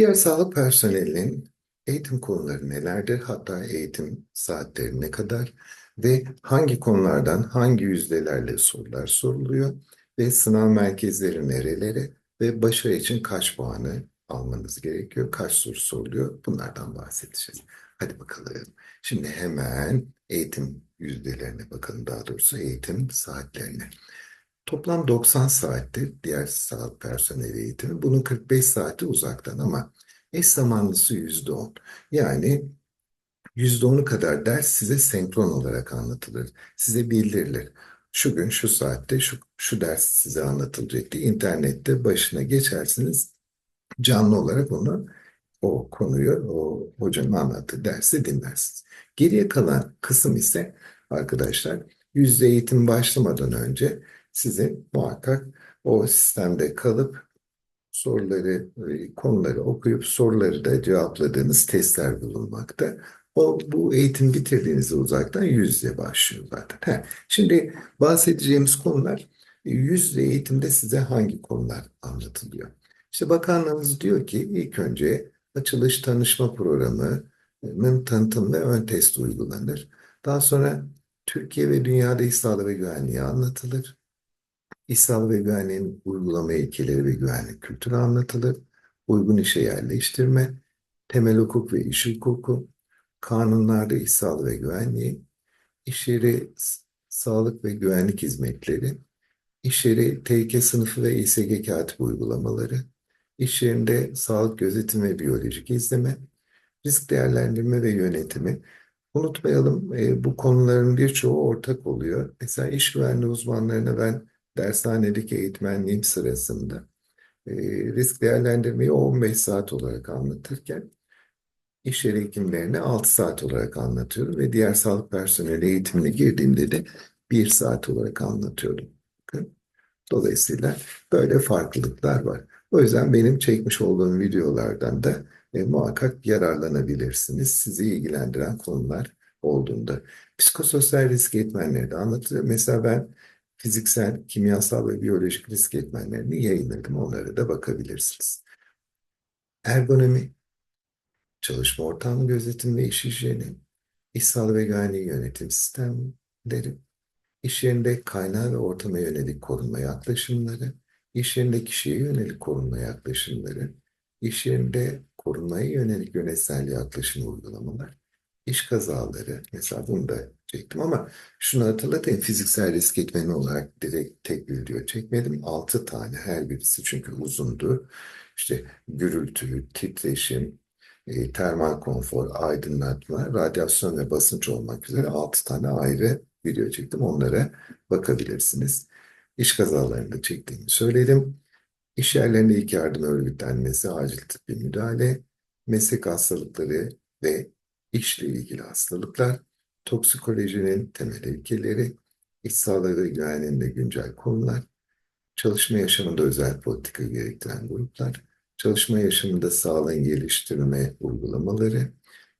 Diğer sağlık personelinin eğitim konuları nelerdir? Hatta eğitim saatleri ne kadar? Ve hangi konulardan hangi yüzdelerle sorular soruluyor? Ve sınav merkezleri nerelere? Ve başarı için kaç puanı almanız gerekiyor? Kaç soru soruluyor? Bunlardan bahsedeceğiz. Hadi bakalım. Şimdi hemen eğitim yüzdelerine bakalım. Daha doğrusu eğitim saatlerine. Toplam 90 saattir diğer sağlık personeli eğitimi. Bunun 45 saati uzaktan ama eş zamanlısı %10. Yani %10'u kadar ders size senkron olarak anlatılır. Size bildirilir. Şu gün şu saatte şu, şu ders size anlatılacak diye internette başına geçersiniz. Canlı olarak onu o konuyu o hocanın anlattığı dersi dinlersiniz. Geriye kalan kısım ise arkadaşlar yüzde eğitim başlamadan önce sizin muhakkak o sistemde kalıp soruları, e, konuları okuyup soruları da cevapladığınız testler bulunmakta. O, bu eğitim bitirdiğinizde uzaktan yüz yüze başlıyor zaten. He, şimdi bahsedeceğimiz konular yüz yüze eğitimde size hangi konular anlatılıyor? İşte bakanlığımız diyor ki ilk önce açılış tanışma programının tanıtım ve ön testi uygulanır. Daha sonra Türkiye ve dünyada iş ve güvenliği anlatılır. Sağlığı ve güvenliğin uygulama ilkeleri ve güvenlik kültürü anlatılır. Uygun işe yerleştirme, temel hukuk ve iş hukuku, kanunlarda iş ve güvenliği, iş yeri sağlık ve güvenlik hizmetleri, iş yeri tehlike sınıfı ve İSG katip uygulamaları, iş yerinde sağlık gözetim ve biyolojik izleme, risk değerlendirme ve yönetimi. Unutmayalım e, bu konuların birçoğu ortak oluyor. Mesela iş güvenliği uzmanlarına ben dershanedeki eğitmenliğim sırasında e, risk değerlendirmeyi 15 saat olarak anlatırken iş yeri hekimlerini 6 saat olarak anlatıyorum ve diğer sağlık personeli eğitimine girdiğimde de 1 saat olarak anlatıyorum. Dolayısıyla böyle farklılıklar var. O yüzden benim çekmiş olduğum videolardan da e, muhakkak yararlanabilirsiniz. Sizi ilgilendiren konular olduğunda. Psikososyal risk etmenleri de anlatılıyor. Mesela ben fiziksel, kimyasal ve biyolojik risk etmenlerini yayınladım. Onlara da bakabilirsiniz. Ergonomi, çalışma ortamı gözetim ve iş hijyeni, iş sağlığı ve güvenliği yönetim sistemleri, iş yerinde kaynağı ve ortama yönelik korunma yaklaşımları, iş yerinde kişiye yönelik korunma yaklaşımları, iş yerinde korunmaya yönelik yönetsel yaklaşım uygulamalar, iş kazaları, mesela bunu da çektim ama şunu hatırlatayım, fiziksel risk etmeni olarak direkt tek video çekmedim. Altı tane her birisi çünkü uzundu. İşte gürültü, titreşim, e, termal konfor, aydınlatma, radyasyon ve basınç olmak üzere altı tane ayrı video çektim. Onlara bakabilirsiniz. İş kazalarında çektiğimi söyledim. İş yerlerinde ilk yardım örgütlenmesi, acil tıbbi müdahale, meslek hastalıkları ve işle ilgili hastalıklar, toksikolojinin temel ilkeleri, iş sağlığı ve güvenliğinde güncel konular, çalışma yaşamında özel politika gerektiren gruplar, çalışma yaşamında sağlığın geliştirme uygulamaları,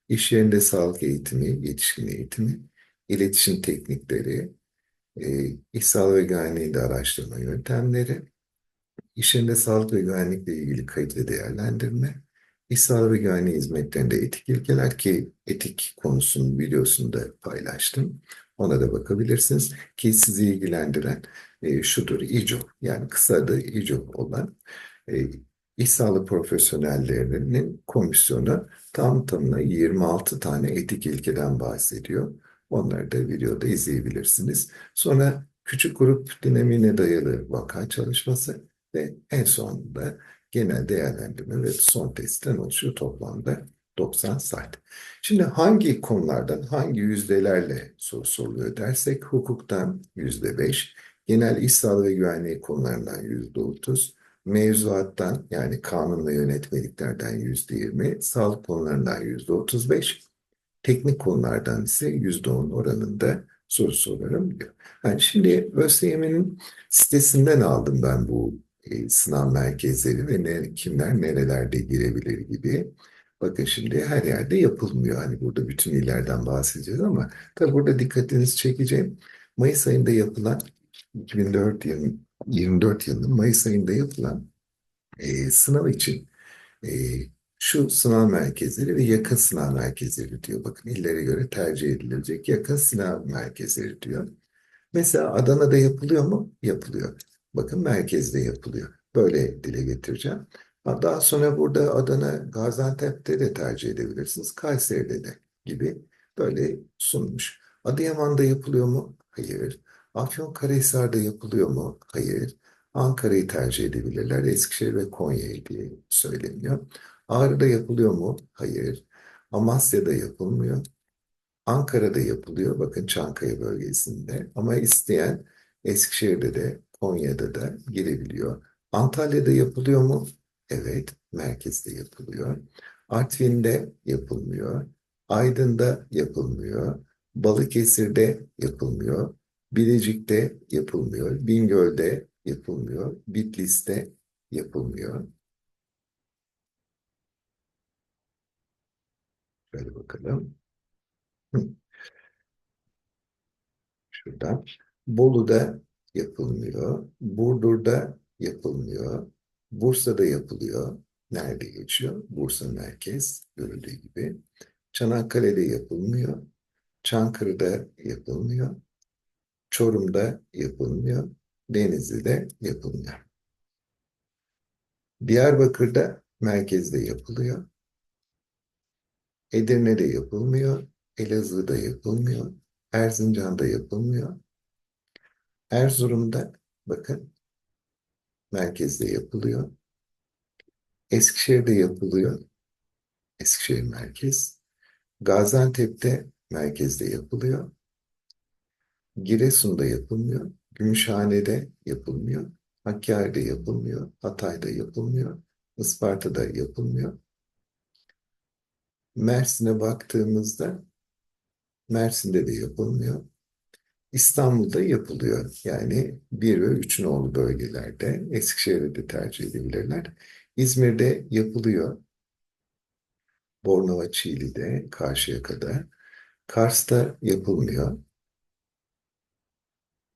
iş yerinde sağlık eğitimi, yetişkin eğitimi, iletişim teknikleri, e, iş sağlığı ve güvenliğinde araştırma yöntemleri, iş yerinde sağlık ve güvenlikle ilgili kayıt ve değerlendirme, Sağlığı ve güvenliği hizmetlerinde etik ilkeler ki etik konusunun videosunu da paylaştım. Ona da bakabilirsiniz ki sizi ilgilendiren e, şudur İCO yani kısa adı İCO olan e, iş sağlığı profesyonellerinin komisyonu tam tamına 26 tane etik ilkeden bahsediyor. Onları da videoda izleyebilirsiniz. Sonra küçük grup dinamiğine dayalı vaka çalışması ve en sonunda genel değerlendirme ve son testten oluşuyor toplamda 90 saat. Şimdi hangi konulardan hangi yüzdelerle soru soruluyor dersek hukuktan yüzde beş, genel iş sağlığı ve güvenliği konularından yüzde otuz, mevzuattan yani kanun ve yönetmeliklerden yüzde yirmi, sağlık konularından yüzde otuz beş, teknik konulardan ise yüzde on oranında soru sorarım diyor. Yani şimdi ÖSYM'nin sitesinden aldım ben bu e, sınav merkezleri ve ne, kimler nerelerde girebilir gibi. Bakın şimdi her yerde yapılmıyor. Hani burada bütün illerden bahsedeceğiz ama tabii burada dikkatinizi çekeceğim. Mayıs ayında yapılan 2004 yıl, 24 yılının Mayıs ayında yapılan e, sınav için e, Şu sınav merkezleri ve yakın sınav merkezleri diyor. Bakın illere göre tercih edilecek yakın sınav merkezleri diyor. Mesela Adana'da yapılıyor mu? Yapılıyor. Bakın merkezde yapılıyor. Böyle dile getireceğim. Daha sonra burada Adana, Gaziantep'te de tercih edebilirsiniz. Kayseri'de de gibi böyle sunmuş. Adıyaman'da yapılıyor mu? Hayır. Afyonkarahisar'da yapılıyor mu? Hayır. Ankara'yı tercih edebilirler. Eskişehir ve Konya'yı diye söyleniyor. Ağrı'da yapılıyor mu? Hayır. Amasya'da yapılmıyor. Ankara'da yapılıyor. Bakın Çankaya bölgesinde. Ama isteyen Eskişehir'de de Konya'da da girebiliyor. Antalya'da yapılıyor mu? Evet, merkezde yapılıyor. Artvin'de yapılmıyor. Aydın'da yapılmıyor. Balıkesir'de yapılmıyor. Bilecik'te yapılmıyor. Bingöl'de yapılmıyor. Bitlis'te yapılmıyor. Şöyle bakalım. Şuradan. Bolu'da yapılmıyor. Burdur'da yapılmıyor. Bursa'da yapılıyor. Nerede geçiyor? Bursa merkez görüldüğü gibi. Çanakkale'de yapılmıyor. Çankırı'da yapılmıyor. Çorum'da yapılmıyor. Denizli'de yapılmıyor. Diyarbakır'da merkezde yapılıyor. Edirne'de yapılmıyor. Elazığ'da yapılmıyor. Erzincan'da yapılmıyor. Erzurum'da bakın merkezde yapılıyor. Eskişehir'de yapılıyor. Eskişehir merkez. Gaziantep'te merkezde yapılıyor. Giresun'da yapılmıyor. Gümüşhane'de yapılmıyor. Hakkari'de yapılmıyor. Hatay'da yapılmıyor. Isparta'da yapılmıyor. Mersin'e baktığımızda Mersin'de de yapılmıyor. İstanbul'da yapılıyor. Yani 1 ve 3 nolu bölgelerde Eskişehir'de de tercih edebilirler. İzmir'de yapılıyor. Bornova, Çiğli'de, Karşıyaka'da. Kars'ta yapılmıyor.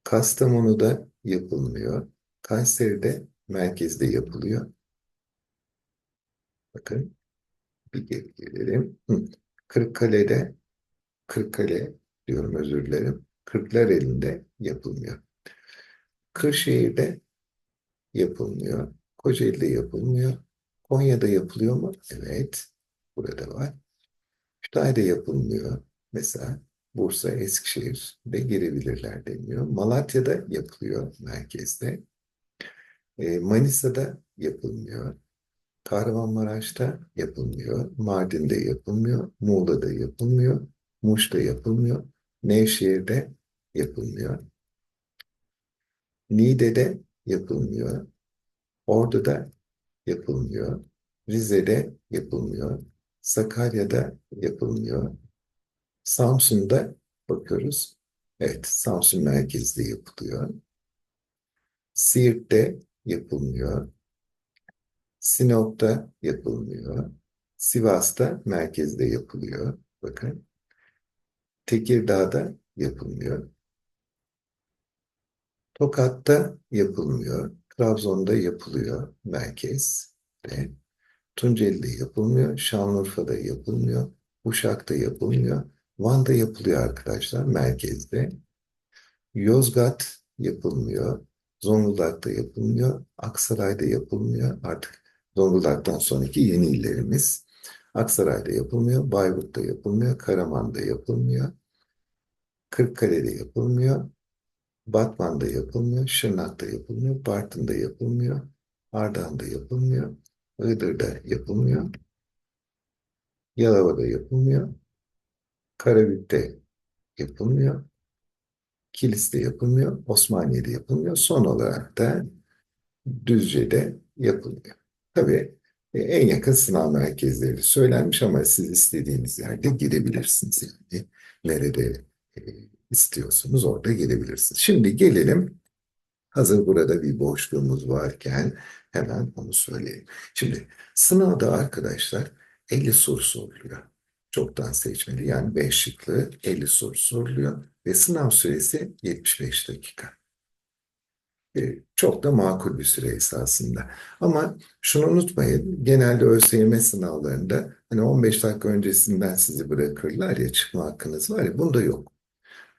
Kastamonu'da yapılmıyor. Kayseri'de merkezde yapılıyor. Bakın bir geri gelelim. Kırıkkale'de Kırıkkale diyorum özür dilerim. Kırklar elinde yapılmıyor. Kırşehir'de yapılmıyor. Kocaeli'de yapılmıyor. Konya'da yapılıyor mu? Evet. Burada var. Kütahya'da yapılmıyor. Mesela Bursa, Eskişehir'de girebilirler deniyor. Malatya'da yapılıyor merkezde. E, Manisa'da yapılmıyor. Kahramanmaraş'ta yapılmıyor. Mardin'de yapılmıyor. Muğla'da yapılmıyor. Muş'ta yapılmıyor. Nevşehir'de yapılmıyor. Niğde'de yapılmıyor. Ordu'da yapılmıyor. Rize'de yapılmıyor. Sakarya'da yapılmıyor. Samsun'da bakıyoruz. Evet, Samsun merkezde yapılıyor. Siirt'te yapılmıyor. Sinop'ta yapılmıyor. Sivas'ta merkezde yapılıyor. Bakın. Tekirdağ'da yapılmıyor. Tokat'ta yapılmıyor. Trabzon'da yapılıyor merkezde. Tunceli'de yapılmıyor. Şanlıurfa'da yapılmıyor. Uşak'ta yapılmıyor. Van'da yapılıyor arkadaşlar merkezde. Yozgat yapılmıyor. Zonguldak'ta yapılmıyor. Aksaray'da yapılmıyor. Artık Zonguldak'tan sonraki yeni illerimiz. Aksaray'da yapılmıyor. Bayburt'ta yapılmıyor. Karaman'da yapılmıyor. Kırıkkale'de yapılmıyor. Batman'da yapılmıyor. Şırnak'ta yapılmıyor. Bartın'da yapılmıyor. Ardahan'da yapılmıyor. Iğdır'da yapılmıyor. Yalova'da yapılmıyor. Karabük'te yapılmıyor. Kilis'te yapılmıyor. Osmaniye'de yapılmıyor. Son olarak da Düzce'de yapılmıyor. Tabii e, en yakın sınav merkezleri söylenmiş ama siz istediğiniz yerde girebilirsiniz yani. Nerede e, istiyorsunuz orada girebilirsiniz. Şimdi gelelim hazır burada bir boşluğumuz varken hemen onu söyleyelim. Şimdi sınavda arkadaşlar 50 soru soruluyor. Çoktan seçmeli yani 5 şıklı 50 soru soruluyor ve sınav süresi 75 dakika. E, çok da makul bir süre esasında. Ama şunu unutmayın, genelde ÖSYM sınavlarında hani 15 dakika öncesinden sizi bırakırlar ya çıkma hakkınız var ya bunda yok.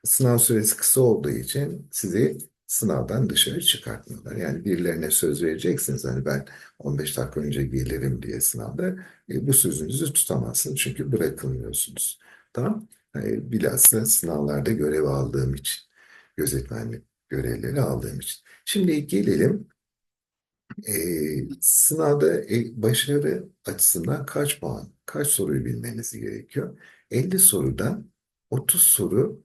Sınav süresi kısa olduğu için sizi sınavdan dışarı çıkartmıyorlar. Yani birilerine söz vereceksiniz. Hani ben 15 dakika önce gelirim diye sınavda e, bu sözünüzü tutamazsınız çünkü bırakılmıyorsunuz. Tamam? E, bilhassa sınavlarda görev aldığım için, gözetmenlik görevleri aldığım için. Şimdi gelelim e, sınavda e, başarı açısından kaç puan, kaç soruyu bilmeniz gerekiyor? 50 sorudan 30 soru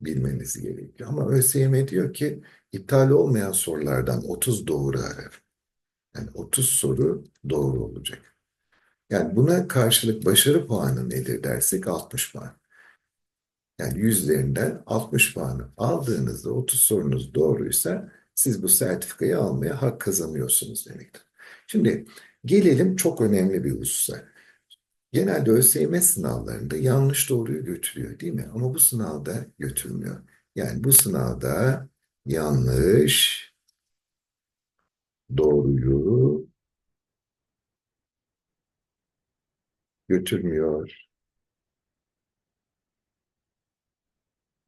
bilmeniz gerekiyor. Ama ÖSYM diyor ki iptal olmayan sorulardan 30 doğru arar. Yani 30 soru doğru olacak. Yani buna karşılık başarı puanı nedir dersek 60 puan. Yani yüzlerinden 60 puanı aldığınızda 30 sorunuz doğruysa siz bu sertifikayı almaya hak kazanıyorsunuz demektir. Şimdi gelelim çok önemli bir hususa. Genelde ÖSYM sınavlarında yanlış doğruyu götürüyor değil mi? Ama bu sınavda götürmüyor. Yani bu sınavda yanlış doğruyu götürmüyor.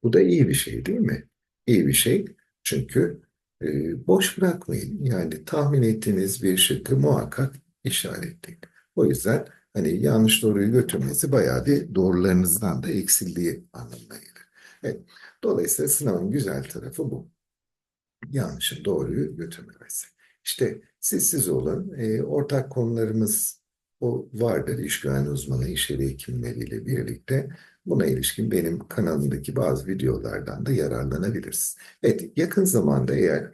Bu da iyi bir şey değil mi? İyi bir şey çünkü e, boş bırakmayın. Yani tahmin ettiğiniz bir şıkkı muhakkak işaretleyin. O yüzden hani yanlış doğruyu götürmesi bayağı bir doğrularınızdan da eksildiği anlamına gelir. Evet. Dolayısıyla sınavın güzel tarafı bu. Yanlışı doğruyu götürmemesi. İşte siz siz olun. E, ortak konularımız o vardır. İş güvenliği uzmanı, iş yeri hekimleriyle birlikte. Buna ilişkin benim kanalımdaki bazı videolardan da yararlanabilirsiniz. Evet, yakın zamanda eğer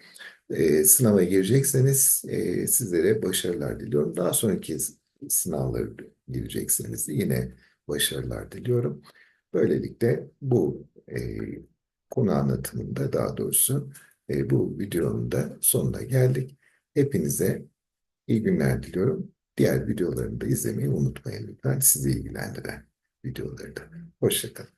e, sınava girecekseniz e, sizlere başarılar diliyorum. Daha sonraki sınavlara girecekseniz yine başarılar diliyorum. Böylelikle bu e, konu anlatımında daha doğrusu e, bu videonun da sonuna geldik. Hepinize iyi günler diliyorum. Diğer videolarını da izlemeyi unutmayın lütfen. Sizi ilgilendiren videoları da. Hoşçakalın.